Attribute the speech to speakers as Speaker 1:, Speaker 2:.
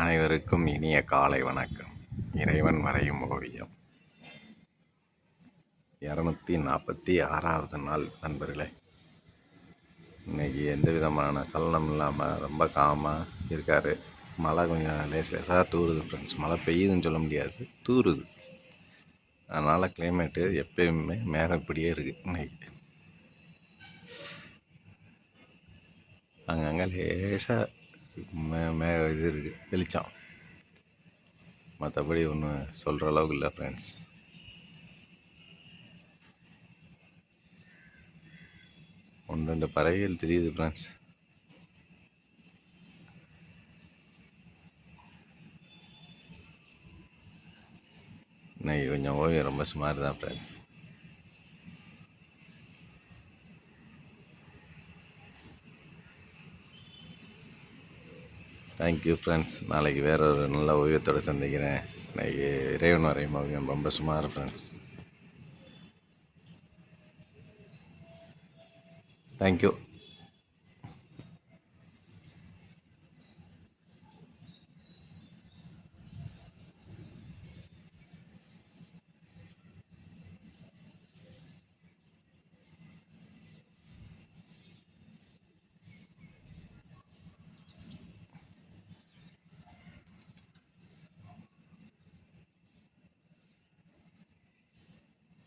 Speaker 1: அனைவருக்கும் இனிய காலை வணக்கம். இறைவன் வரையும் ஓவியம். இரநூத்தி நாற்பத்தி ஆறாவது நாள் நண்பர்களே இன்றைக்கி எந்த விதமான சலனம் இல்லாமல் ரொம்ப காமாக இருக்கார். மழை கொஞ்சம் லேஸ் லேசாக தூருது ஃப்ரெண்ட்ஸ் மழை பெய்யுதுன்னு சொல்ல முடியாது தூருது. அதனால் கிளைமேட்டு எப்பயுமே மேகம் இப்படியே இருக்குது இன்னைக்கு. அங்கங்கே லேசாக மே மே இது இருக்குது வெளிச்சம். மற்றபடி ஒன்றும் சொல்கிற அளவுக்கு இல்லை ஃப்ரெண்ட்ஸ் ஒன்று ரெண்டு பறவைகள் தெரியுது ஃப்ரெண்ட்ஸ் இன்னைக்கு கொஞ்சம் ஓவியம் ரொம்ப சுமார் தான் ஃப்ரெண்ட்ஸ் தேங்க்யூ ஃப்ரெண்ட்ஸ் நாளைக்கு வேற ஒரு நல்ல ஓவியத்தோடு சந்திக்கிறேன். இன்னைக்கு இறைவன் வரையும் ஓவியம் ரொம்ப சுமார் ஃப்ரெண்ட்ஸ் தேங்க்யூ